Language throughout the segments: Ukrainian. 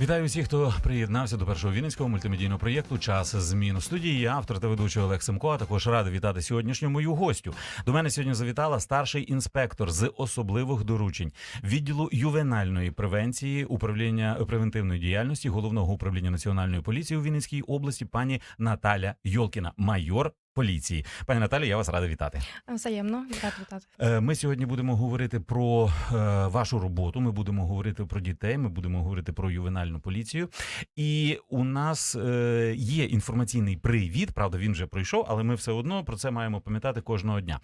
Вітаю всіх, хто приєднався до першого вінницького мультимедійного проєкту Час змін у студії. Я автор та ведучий Олег Семко. А також радий вітати сьогоднішню мою гостю. До мене сьогодні завітала старший інспектор з особливих доручень відділу ювенальної превенції управління превентивної діяльності головного управління національної поліції у Вінницькій області, пані Наталя Йолкіна, майор поліції. Пані Наталі, я вас радий вітати. Взаємно, вітати вітати. Е, Ми сьогодні будемо говорити про е, вашу роботу. Ми будемо говорити про дітей. Ми будемо говорити про ювенальну поліцію. І у нас е, є інформаційний привід. Правда, він вже пройшов, але ми все одно про це маємо пам'ятати кожного дня.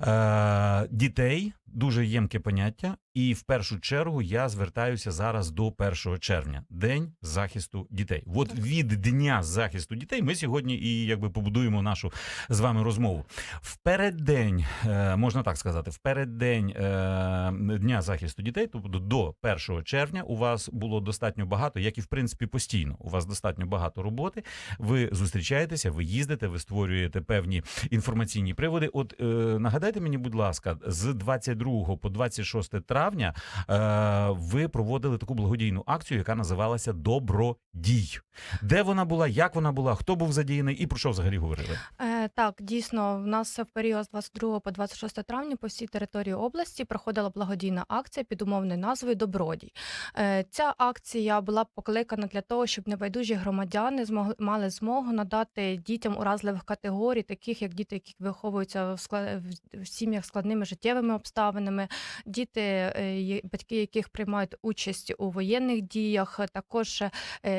Е, Дітей дуже ємке поняття, і в першу чергу я звертаюся зараз до 1 червня, день захисту дітей. От Так. від дня захисту дітей ми сьогодні і якби побудуємо нашу з вами розмову. В переддень, е, можна так сказати, в переддень е, дня захисту дітей, тобто до 1 червня, у вас було достатньо багато, як і в принципі постійно. У вас достатньо багато роботи. Ви зустрічаєтеся, ви їздите, ви створюєте певні інформаційні приводи. От е, нагадайте мені, будь ласка, з 22 по 26 травня е, ви проводили таку благодійну акцію, яка називалася Добродій. Де вона була, як вона була, хто був задіяний і про що взагалі говорили? Е, так, дійсно, в нас в період з 22 по 26 травня по всій території області проходила благодійна акція під умовною назвою Добродій. Е, ця акція була покликана для того, щоб небайдужі громадяни змогли мали змогу надати дітям уразливих категорій, таких як діти, які виховуються в, скла- в- сім'ях складними життєвими обставинами, діти, е, батьки яких приймають участь у воєнних діях, також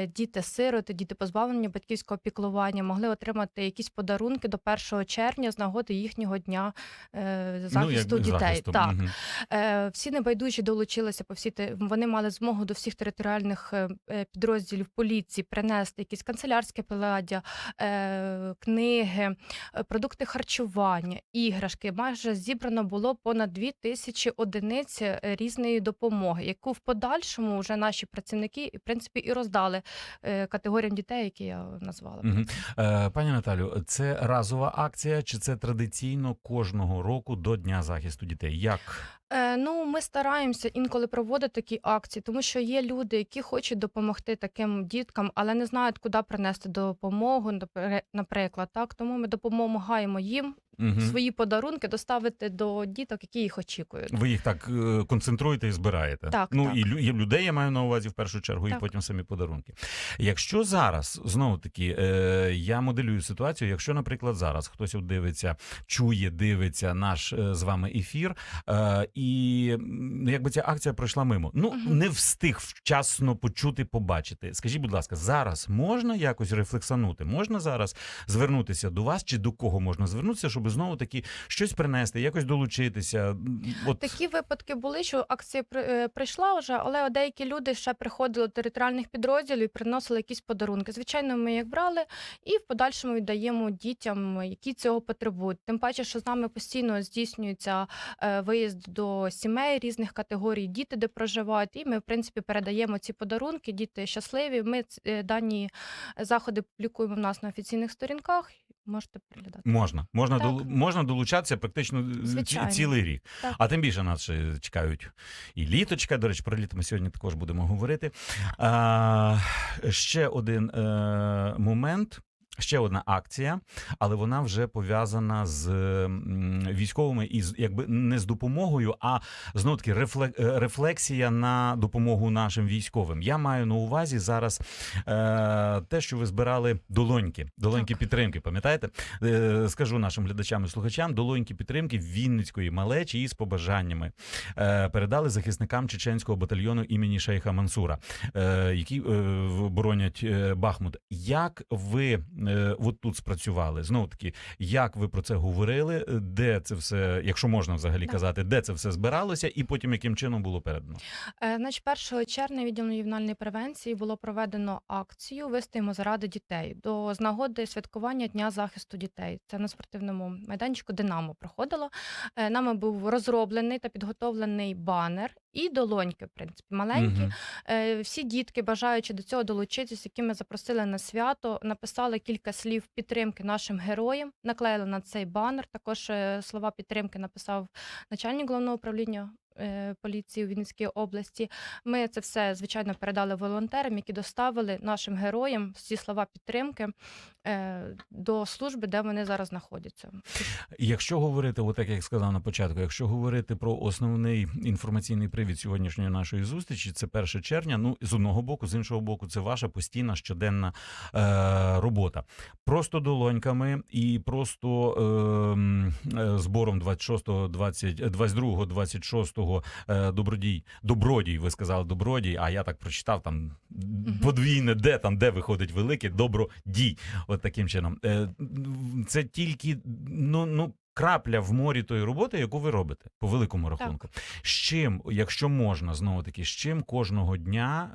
діти-сироти, діти позбавлення батьківського піклування могли отримати якісь подарунки до 1 червня з нагоди їхнього дня е, захисту якби дітей. захисту. Так. Е, Всі небайдужі долучилися по всі вони мали змогу до всіх територіальних е, е, підрозділів поліції принести якісь канцелярське приладдя, е, книги, е, продукти харчування, іграшки. Майже зібрано було понад дві тисячі одиниць різної допомоги, яку в подальшому вже наші працівники в принципі і роздали категоріям дітей, які я назвала. Пані Наталю, це разова акція, чи це традиційно кожного року до Дня захисту дітей? Як? Е, ну, ми стараємося інколи проводити такі акції, тому що є люди, які хочуть допомогти таким діткам, але не знають, куди принести допомогу, напри- наприклад. Так, тому ми допомагаємо їм Мгм. свої подарунки доставити до діток, які їх очікують. Ви їх так е, концентруєте і збираєте. Так, ну так. і лю- людей я маю на увазі в першу чергу, і потім самі подарунки. Якщо зараз знову таки е, я моделюю ситуацію, якщо, наприклад, зараз хтось дивиться, чує, дивиться наш е, з вами ефір, е, і якби ця акція пройшла мимо, ну Мгм. не встиг вчасно почути, побачити. Скажіть, будь ласка, зараз можна якось рефлексанути? Можна зараз звернутися до вас, чи до кого можна звернутися, щоб знову таки щось принести, якось долучитися? От Такі випадки були, що акція е, прийшла вже, але деякі люди ще приходили до територіальних підрозділів і приносили якісь подарунки. Звичайно, ми їх брали і в подальшому віддаємо дітям, які цього потребують. Тим паче, що з нами постійно здійснюється е, виїзд до сімей різних категорій, діти, де проживають, і ми, в принципі, передаємо ці подарунки. Діти щасливі. Ми е, дані заходи публікуємо в нас на офіційних сторінках. Можете приглядати. Можна, можна Так. долу- можна долучатися практично Звичайно. цілий рік. Так. А тим більше нас ще чекають і літочка. До речі, про літо ми сьогодні також будемо говорити. А, ще один е, момент. Ще одна акція, але вона вже пов'язана з військовими і якби не з допомогою, а знову таки е, рефлексія на допомогу нашим військовим. Я маю на увазі зараз е, те, що ви збирали долоньки, долоньки Так. підтримки. Пам'ятаєте? Е, скажу нашим глядачам і слухачам, долоньки підтримки Вінницької малечі із побажаннями е, передали захисникам чеченського батальйону імені Шейха Мансура, е, які е, боронять е, Бахмут. Як ви от тут спрацювали? Знову таки, як ви про це говорили? Де це все, якщо можна взагалі Так. казати, де це все збиралося, і потім яким чином було передано? Е, Значить, 1 червня відділом ювенальної превенції було проведено акцію Вистоїмо заради дітей до з нагоди святкування Дня захисту дітей. Це на спортивному майданчику Динамо проходило. Е, Нами був розроблений та підготовлений банер і долоньки, в принципі, маленькі. Е, Всі дітки, бажаючи до цього долучитись, які ми запросили на свято, написали кілька слів підтримки нашим героям, наклеїли на цей банер. Також е, слова підтримки написав начальник головного управління. Е, Поліції у Вінницькій області. Ми це все звичайно передали волонтерам, які доставили нашим героям ці слова підтримки е, до служби, де вони зараз знаходяться. Якщо говорити, от так як сказав на початку, якщо говорити про основний інформаційний привід сьогоднішньої нашої зустрічі, це 1 червня. Ну з одного боку, з іншого боку, це ваша постійна щоденна е, робота. Просто долоньками і просто ем, е, збором 26, 20, 22, 26 е, добродій. Добродій, ви сказали добродій, а я так прочитав там подвійне, де там, де виходить велике добродій. От таким чином. Е, Це тільки ну, ну, крапля в морі тої роботи, яку ви робите, по великому рахунку. З чим, якщо можна, знову таки, з чим кожного дня,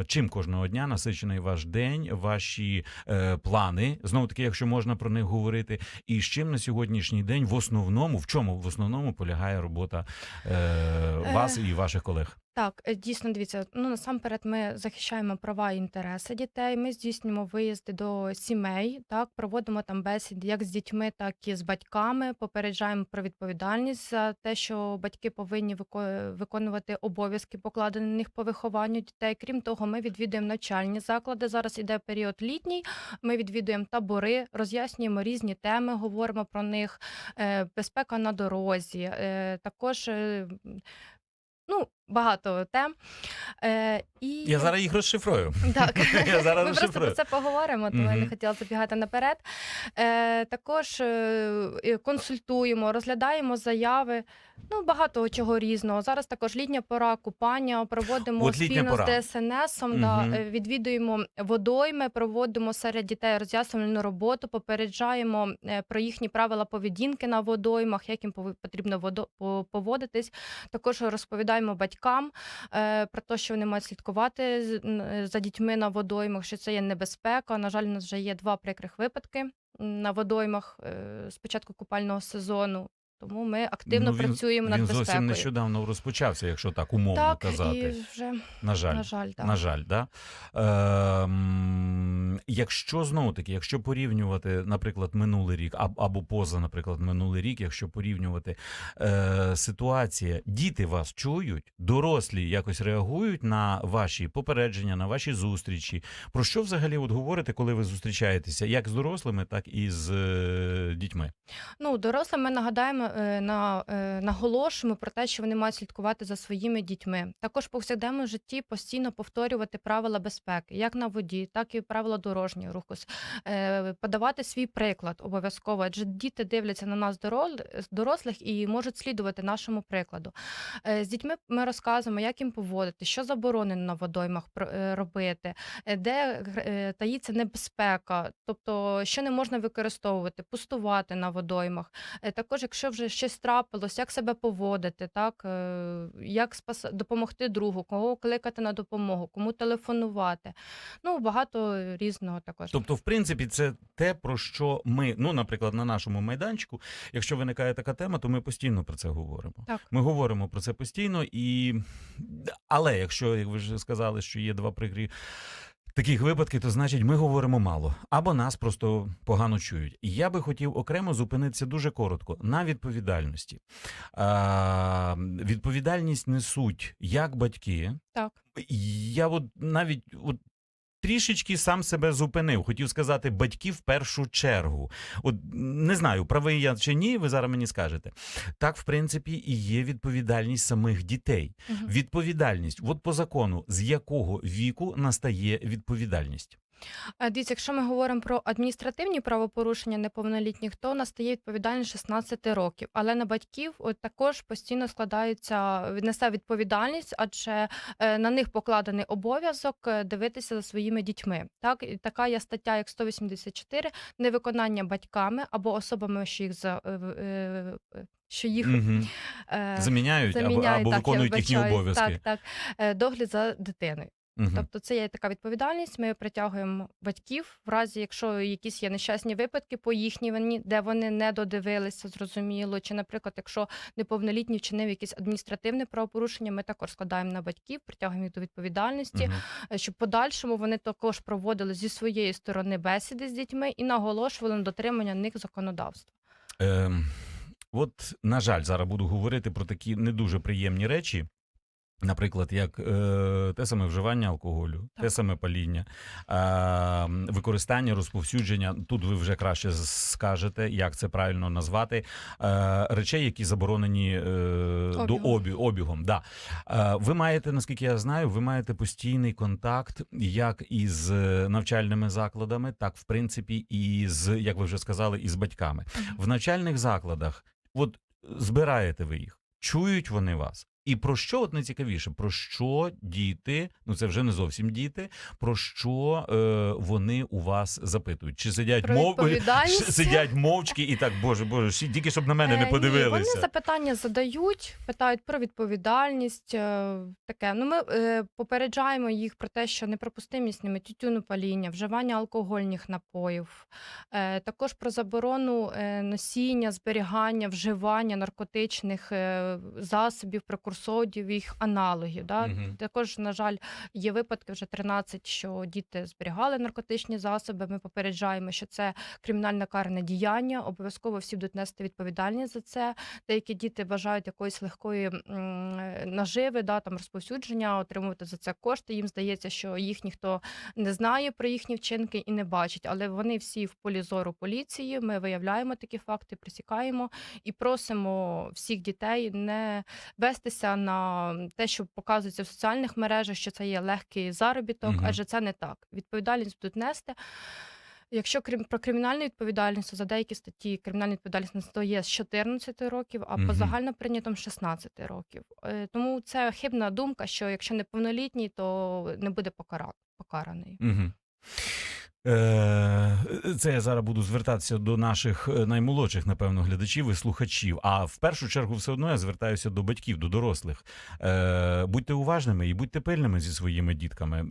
е, чим кожного дня насичений ваш день, ваші е, плани, знову таки, якщо можна про них говорити, і з чим на сьогоднішній день в основному, в чому в основному полягає робота е, вас і ваших колег? Так, е, дійсно, дивіться. Ну насамперед, ми захищаємо права і інтереси дітей. Ми здійснюємо виїзди до сімей, так проводимо там бесіди як з дітьми, так і з батьками. Попереджаємо про відповідальність за те, що батьки повинні вико- виконувати обов'язки, покладені на них по вихованню дітей. Крім того, ми відвідуємо навчальні заклади. Зараз іде період літній. Ми відвідуємо табори, роз'яснюємо різні теми, говоримо про них. Е, Безпека на дорозі, е, також. Ну, багато тем. Е, і... Я зараз їх розшифрую. Так, Я зараз ми просто про розшифрую. це поговоримо, тому я не Мгм. хотіла забігати наперед. Е, також е, консультуємо, розглядаємо заяви. Ну, багато чого різного. Зараз також літня пора, купання, проводимо От літня спільно пора. з ДСНСом, да, Мгм. е, відвідуємо водойми, проводимо серед дітей роз'яснювальну роботу, попереджаємо е, про їхні правила поведінки на водоймах, як їм пови- потрібно водо- по- поводитись. Також розповідаємо батькам е, про те, що вони мають слідкувати за дітьми на водоймах, що це є небезпека. На жаль, у нас вже є два прикрих випадки на водоймах е, з початку купального сезону. Тому ми активно Ну, він- працюємо над Він безпекою. зовсім нещодавно розпочався, якщо так умовно так, казати. і вже На жаль. на жаль, так. На жаль, да? Ем, якщо знову таки, якщо порівнювати, наприклад, минулий рік, або поза, наприклад, минулий рік, якщо порівнювати е, ситуація, діти вас чують, дорослі якось реагують на ваші попередження, на ваші зустрічі. Про що взагалі от говорите, коли ви зустрічаєтеся, як з дорослими, так і з е, дітьми? Ну, дорослим ми нагадаємо е, на е, наголошуємо про те, що вони мають слідкувати за своїми дітьми. Також повсякденному житті постійно повторювати правила безпеки, як на воді, так і правила дорожнього руху. Е, Подавати свій приклад обов'язково, адже діти дивляться на нас дорослих і можуть слідувати нашому прикладу. Е, З дітьми ми розказуємо, як їм поводити, що заборонено на водоймах е, робити, е, де е, таїться небезпека, тобто що не можна використовувати, пустувати на водоймах. Е, Також, якщо вже щось трапилось, як себе поводити, так е, як спас... допомогти другу, кого кликати на допомогу, кому телефонувати. Ну багато різного також. Тобто, в принципі, це те, про що ми, ну, наприклад, на нашому майданчику, якщо виникає така тема, то ми постійно про це говоримо. Так. Ми говоримо про це постійно, і але якщо, як ви вже сказали, що є два прикрі. Таких випадків, то значить, ми говоримо мало або нас просто погано чують. І я би хотів окремо зупинитися дуже коротко на відповідальності. А, відповідальність несуть як батьки, Так. я от навіть от трішечки сам себе зупинив. Хотів сказати батьки в першу чергу. От не знаю, правий я чи ні, ви зараз мені скажете. Так, в принципі, і є відповідальність самих дітей. Угу. Відповідальність, от по закону, з якого віку настає відповідальність? Е, Дивіться, якщо ми говоримо про адміністративні правопорушення неповнолітніх, то настає відповідальність 16 років. Але на батьків також постійно складається несе відповідальність, адже е, на них покладений обов'язок е, дивитися за своїми дітьми. Так і така є стаття, як 184, невиконання батьками або особами, що їх за що їх Мгм. е, Заміняють, або, заміняють, або так, виконують їхні обов'язки. Так, так. Догляд за дитиною. Мгм. Тобто це є така відповідальність. Ми притягуємо батьків в разі, якщо якісь є нещасні випадки по їхній вині, де вони не додивилися, зрозуміло. Чи, наприклад, якщо неповнолітній вчинив якесь адміністративне правопорушення, ми також складаємо на батьків, притягуємо їх до відповідальності, Мгм. е, щоб в подальшому вони також проводили зі своєї сторони бесіди з дітьми і наголошували на дотримання них законодавства. Ем, от, на жаль, зараз буду говорити про такі не дуже приємні речі. Наприклад, як е, те саме вживання алкоголю, те саме паління, е, використання, розповсюдження. Тут ви вже краще скажете, як це правильно назвати. Е, речей, які заборонені е, до Обігом. обі, обігом. Да. Е, ви маєте, наскільки я знаю, ви маєте постійний контакт як із навчальними закладами, так в принципі, і з, як ви вже сказали, із батьками в навчальних закладах, от збираєте ви їх, чують вони вас. І про що от найцікавіше? Про що діти, ну це вже не зовсім діти, про що е, вони у вас запитують? Чи сидять Про мов сидять мовчки і так, боже, боже, тільки щоб на мене Е, не ні, подивилися. Вони запитання задають, питають про відповідальність. е, Таке. Ну, ми е, попереджаємо їх про те, що неприпустимість ними тютюнопаління, вживання алкогольних напоїв, е, також про заборону е, носіння, зберігання, вживання наркотичних е, засобів, прекурсорів, їх аналогів. Да? Мгм. Також, на жаль, є випадки вже 13, що діти зберігали наркотичні засоби. Ми попереджаємо, що це кримінальне карне діяння. Обов'язково всі будуть нести відповідальність за це. Деякі діти бажають якоїсь легкої м, наживи, да, там розповсюдження, отримувати за це кошти. Їм здається, що їх ніхто не знає про їхні вчинки і не бачить, але вони всі в полі зору поліції. Ми виявляємо такі факти, присікаємо і просимо всіх дітей не вестися на те, що показується в соціальних мережах, що це є легкий заробіток, Мгм. адже це не так. Відповідальність будуть нести. Якщо крім про кримінальну відповідальність, то за деякі статті кримінальна відповідальність то є з 14 років, а Мгм. по загально прийнятим 16 років. Е, Тому це хибна думка, що якщо неповнолітній, то не буде покара- покараний. Угу. Е, це я зараз буду звертатися до наших е, наймолодших, напевно, глядачів і слухачів. А в першу чергу, все одно я звертаюся до батьків, до дорослих. Е, будьте уважними і будьте пильними зі своїми дітками.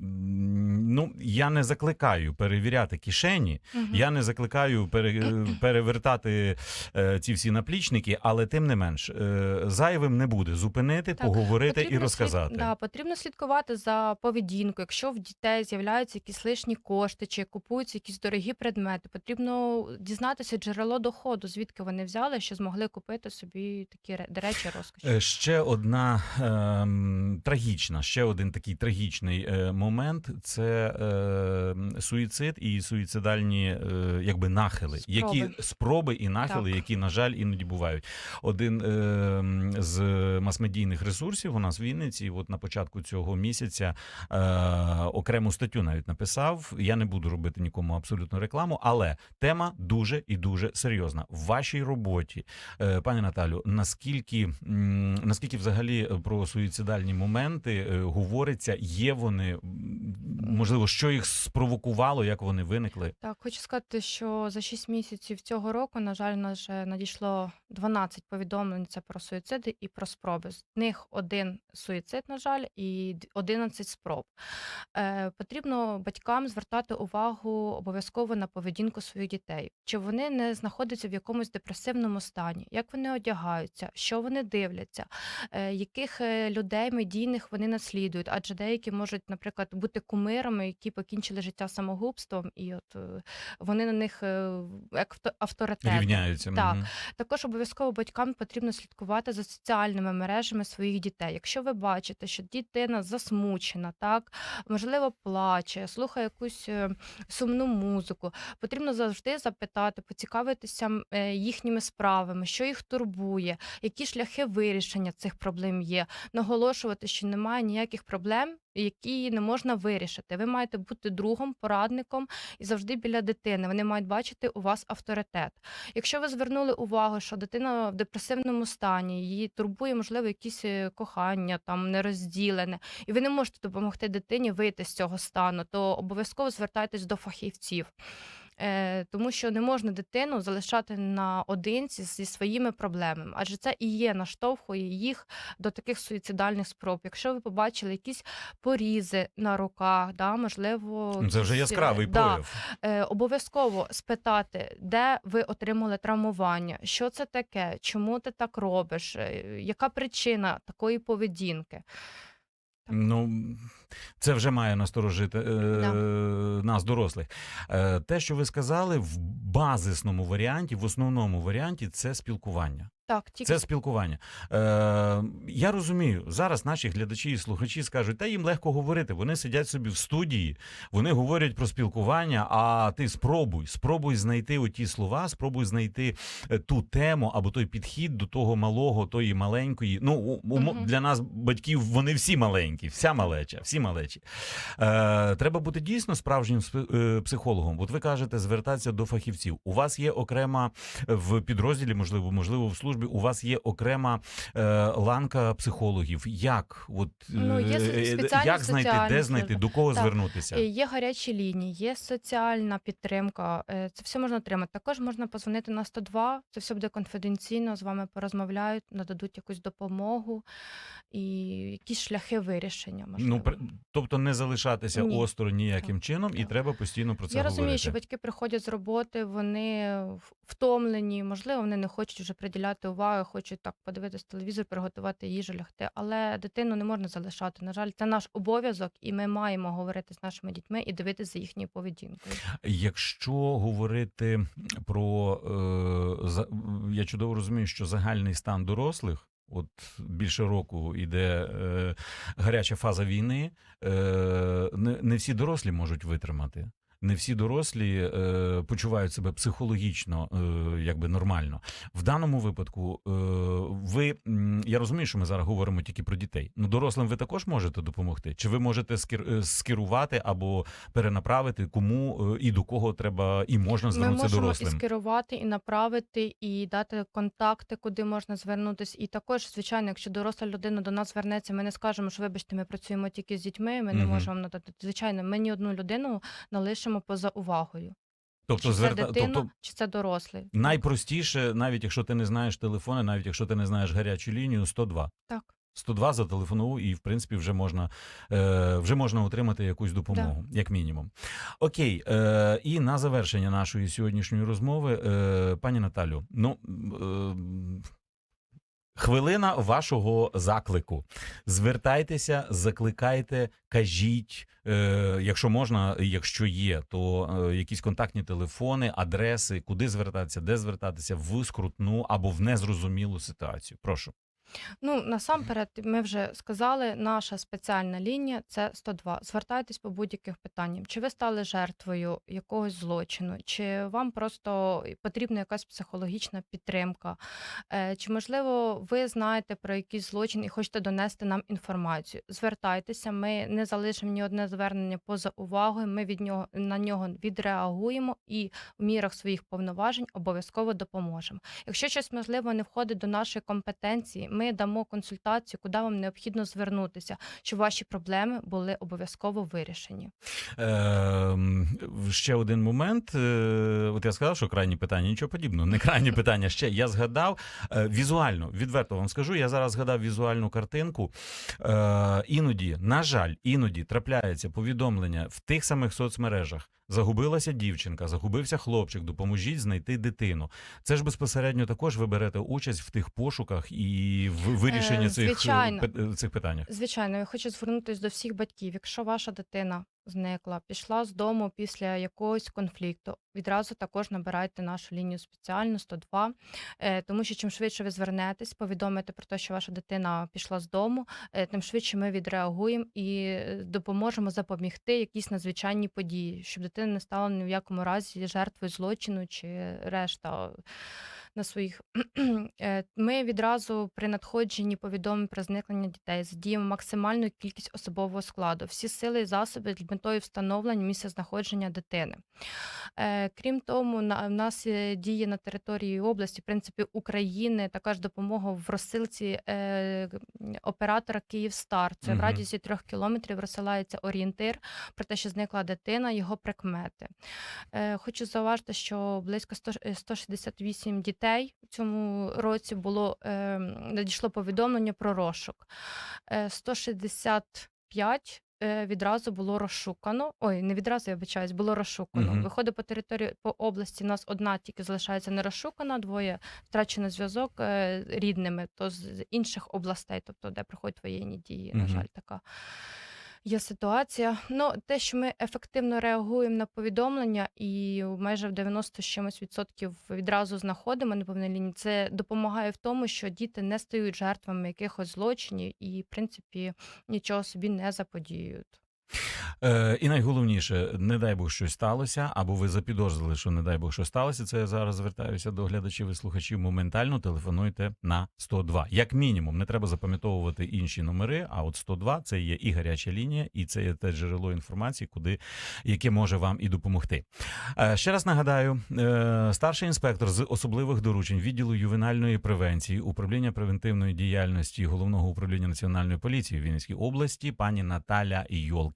Ну, я не закликаю перевіряти кишені, Мгм. я не закликаю пере, перевертати ці всі наплічники, але тим не менш, зайвим не буде зупинити, Так, поговорити і розказати. Слід, да, потрібно слідкувати за поведінкою. Якщо в дітей з'являються якісь лишні кошти чи купуються якісь дорогі предмети, потрібно дізнатися джерело доходу, звідки вони взяли, що змогли купити собі такі речі розкоші. Е, Ще одна ем, трагічна, ще один такий трагічний е, момент це е, суїцид і суїцидальні е, якби нахили, Спроби. які спроби і нахили, Так. які, на жаль, іноді бувають. Один е, з масмедійних ресурсів у нас в Вінниці, от на початку цього місяця е, окрему статтю навіть написав. Я не буду робити нікому абсолютно рекламу, але тема дуже і дуже серйозна. В вашій роботі Е, Пані Наталю, наскільки наскільки взагалі про суїцидальні моменти е, говориться, є вони можливо, що їх спровокувало, як вони виникли? Так, хочу сказати, що за 6 місяців цього року, на жаль, нас надійшло 12 повідомлень це про суїциди і про спроби. З них один суїцид, на жаль, і д- 11 спроб. Е, потрібно батькам звертати увагу обов'язково на поведінку своїх дітей. Чи вони не знаходяться в якомусь депресивному стані, як вони одягаються, що вони дивляться, е, яких е, людей медійних вони наслідують, адже деякі можуть, наприклад, бути кумирами, які покінчили життя самогубством, і от е, вони на них е, як авторитет. Рівняються. Так. Мгм. Також обов'язково батькам потрібно слідкувати за соціальними мережами своїх дітей. Якщо ви бачите, що дитина засмучена, так можливо, плаче, слухає якусь е, сумну музику, потрібно завжди запитати, поцікавитися е, їхніми справами, що їх турбує, які шляхи вирішення цих проблем є, наголошувати, що немає ніяких проблем. Які не можна вирішити. Ви маєте бути другом, порадником і завжди біля дитини. Вони мають бачити у вас авторитет. Якщо ви звернули увагу, що дитина в депресивному стані, її турбує, можливо, якісь е, кохання там нерозділене, і ви не можете допомогти дитині вийти з цього стану, то обов'язково звертайтесь до фахівців. Е, тому що не можна дитину залишати наодинці зі своїми проблемами, адже це і є наштовхує їх до таких суїцидальних спроб. Якщо ви побачили якісь порізи на руках, да, можливо, Ну, Це вже е, яскравий да, прояв. е, обов'язково спитати, де ви отримали травмування, що це таке, чому ти так робиш, е, яка причина такої поведінки. Ну, це вже має насторожити е, Да. нас, дорослих. Е, те, що ви сказали, в базисному варіанті, в основному варіанті, це спілкування. Так, тільки Це спілкування. Е, я розумію, зараз наші глядачі і слухачі скажуть, та їм легко говорити. Вони сидять собі в студії, вони говорять про спілкування. А ти спробуй, спробуй знайти оті слова, спробуй знайти е, ту тему або той підхід до того малого, тої маленької. Ну у- у- Мгм. для нас, батьків, вони всі маленькі, вся малеча, всі малечі. Е, треба бути дійсно справжнім е, психологом. От ви кажете, звертатися до фахівців. У вас є окрема в підрозділі, можливо, можливо, в службі. У вас є окрема е, ланка психологів. Як от Ну, є е, е, як знайти, де знайти, до кого Так. звернутися? Є гарячі лінії, є соціальна підтримка. Це все можна отримати. Також можна позвонити на 102, Це все буде конфіденційно. З вами порозмовляють, нададуть якусь допомогу і якісь шляхи вирішення. Можливо. Ну, тобто не залишатися Ні. осторонь ніяким чином, і Так. треба постійно про це Я говорити. розумію, що батьки приходять з роботи, вони втомлені, можливо, вони не хочуть вже приділяти увагу, хочуть так подивитись телевізор, приготувати їжу, лягти. Але дитину не можна залишати. На жаль, це наш обов'язок, і ми маємо говорити з нашими дітьми і дивитися за їхньою поведінкою. Якщо говорити про е, я чудово розумію, що загальний стан дорослих. От більше року йде е, гаряча фаза війни. Е, не, не всі дорослі можуть витримати. Не всі дорослі е, почувають себе психологічно е, якби нормально. В даному випадку, е, ви я розумію, що ми зараз говоримо тільки про дітей. Ну дорослим ви також можете допомогти? Чи ви можете е, скерувати або перенаправити, кому е, і до кого треба і можна Ми звернутися можемо дорослим? і скерувати, і направити, і дати контакти, куди можна звернутися. І також, звичайно, якщо доросла людина до нас звернеться, ми не скажемо, що вибачте, ми працюємо тільки з дітьми. Ми не Мгм. можемо надати. Звичайно, ми ні одну людину не лишимо поза увагою. Тобто, чи це зверта... дитина, тобто чи це дорослий. найпростіше, навіть якщо ти не знаєш телефони, навіть якщо ти не знаєш гарячу лінію, 102. Так. 102 зателефонував, і в принципі вже можна, е, вже можна отримати якусь допомогу, як мінімум. Окей, е, і на завершення нашої сьогоднішньої розмови, е, пані Наталю, ну. Е, Хвилина вашого заклику. Звертайтеся, закликайте, кажіть, е, якщо можна, якщо є, то е, якісь контактні телефони, адреси, куди звертатися, де звертатися в скрутну або в незрозумілу ситуацію. Прошу. Ну, насамперед, ми вже сказали, наша спеціальна лінія це 102. Звертайтесь по будь-яких питанням. Чи ви стали жертвою якогось злочину, чи вам просто потрібна якась психологічна підтримка, Е, чи можливо ви знаєте про якийсь злочин і хочете донести нам інформацію? Звертайтеся, ми не залишимо ні одне звернення поза увагою. Ми від нього на нього відреагуємо і в мірах своїх повноважень обов'язково допоможемо. Якщо щось можливо не входить до нашої компетенції, ми дамо консультацію, куди вам необхідно звернутися, щоб ваші проблеми були обов'язково вирішені. Е, ще один момент. Е, от я сказав, що крайні питання, нічого подібного. Не крайні питання. Ще я згадав е, візуально, відверто вам скажу. Я зараз згадав візуальну картинку. Е, іноді, на жаль, іноді трапляється повідомлення в тих самих соцмережах. Загубилася дівчинка, загубився хлопчик, допоможіть знайти дитину. Це ж безпосередньо також ви берете участь в тих пошуках і в вирішенні Е, цих, е, звичайно. пит- цих питаннях. Звичайно, я хочу звернутися до всіх батьків. Якщо ваша дитина зникла, пішла з дому після якогось конфлікту, відразу також набирайте нашу лінію спеціальну 102, е, тому що чим швидше ви звернетесь, повідомите про те, що ваша дитина пішла з дому, е, тим швидше ми відреагуємо і е, допоможемо запобігти якісь надзвичайні події, щоб дитина не стала ні в якому разі жертвою злочину чи решта на своїх. Е, Ми відразу при надходженні повідомлень про зникнення дітей задіємо максимальну кількість особового складу, всі сили і засоби з метою встановлення місця знаходження дитини. Е, Крім на- в нас діє на території області, в принципі, України також допомога в розсилці е, оператора Київстар. Це в Мгм. радіусі трьох кілометрів розсилається орієнтир про те, що зникла дитина, його прикмети. Хочу зауважити, що близько 100 е, 168 дітей в цьому році було е, надійшло повідомлення про розшук. Е, 165 е, відразу було розшукано. Ой, не відразу, я вибачаюсь, було розшукано. Мгм. Виходить по території по області. Нас одна тільки залишається не розшукана, двоє втрачено зв'язок е, рідними, то з інших областей, тобто де проходять воєнні дії. На жаль, така. Є ситуація. Ну, те, що ми ефективно реагуємо на повідомлення, і майже в 90 з чимось відсотків відразу знаходимо неповнолітні, це допомагає в тому, що діти не стають жертвами якихось злочинів і, в принципі, нічого собі не заподіюють. Е, і найголовніше, не дай Бог щось сталося, або ви запідозрили, що не дай Бог що сталося. Це я зараз звертаюся до глядачів і слухачів. Моментально телефонуйте на 102. Як мінімум, не треба запам'ятовувати інші номери. А от 102 – це є і гаряча лінія, і це є те джерело інформації, куди яке може вам і допомогти. Е, ще раз нагадаю, е, старший інспектор з особливих доручень відділу ювенальної превенції управління превентивної діяльності головного управління національної поліції в Вінницькій області, пані Наталя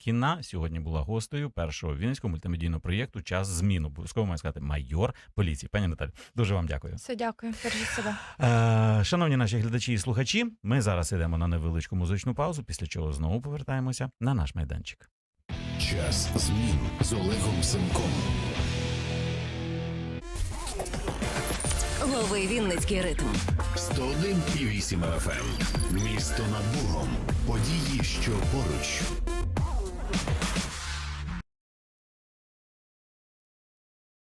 Йолкіна сьогодні була гостею першого вінницького мультимедійного проєкту Час змін. Обов'язково маю сказати майор поліції. Пані Наталі, дуже вам дякую. Все, дякую. Бережіть себе. Е, шановні наші глядачі і слухачі, ми зараз йдемо на невеличку музичну паузу, після чого знову повертаємося на наш майданчик. Час змін з Олегом Семком. Лови Вінницький ритм. 101,8 FM. Місто над Богом. Події, що поруч.